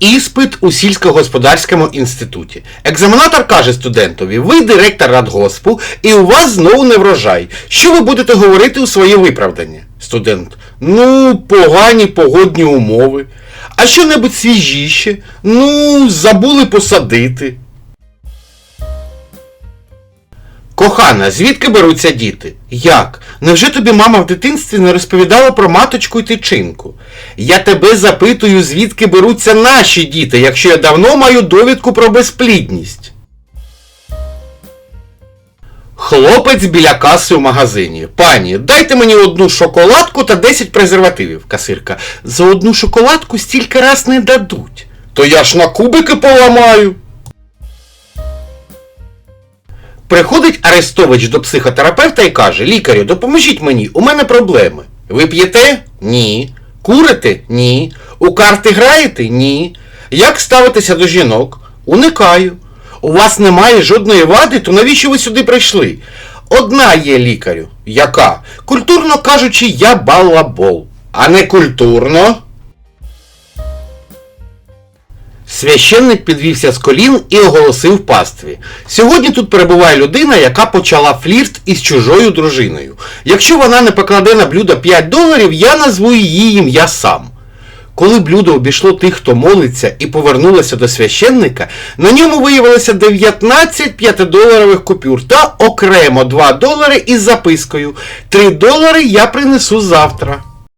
Іспит у сільськогосподарському інституті. Екзаменатор каже студентові: ви директор радгоспу, і у вас знову не врожай. Що ви будете говорити у своє виправдання? Студент. Ну, погані погодні умови. А що-небудь свіжіше? Ну, забули посадити. Кохана, звідки беруться діти? Як? Невже тобі мама в дитинстві не розповідала про маточку і тичинку? Я тебе запитую, звідки беруться наші діти, якщо я давно маю довідку про безплідність. Хлопець біля каси у магазині. Пані, дайте мені одну шоколадку та 10 презервативів. Касирка. За одну шоколадку стільки раз не дадуть. То я ж на кубики поламаю. Приходить Арестович до психотерапевта і каже: Лікарю, допоможіть мені, у мене проблеми. Ви п'єте? Ні. Курите? Ні. У карти граєте? Ні. Як ставитися до жінок? Уникаю. У вас немає жодної вади, то навіщо ви сюди прийшли? Одна є лікарю. Яка? Культурно кажучи, я балабол. А не культурно. Священник підвівся з колін і оголосив пастві. Сьогодні тут перебуває людина, яка почала флірт із чужою дружиною. Якщо вона не покладе на блюдо 5 доларів, я назву її ім'я сам. Коли блюдо обійшло тих, хто молиться, і повернулося до священника, на ньому виявилося 19 п'ятидоларових купюр та окремо 2 долари із запискою. 3 долари я принесу завтра.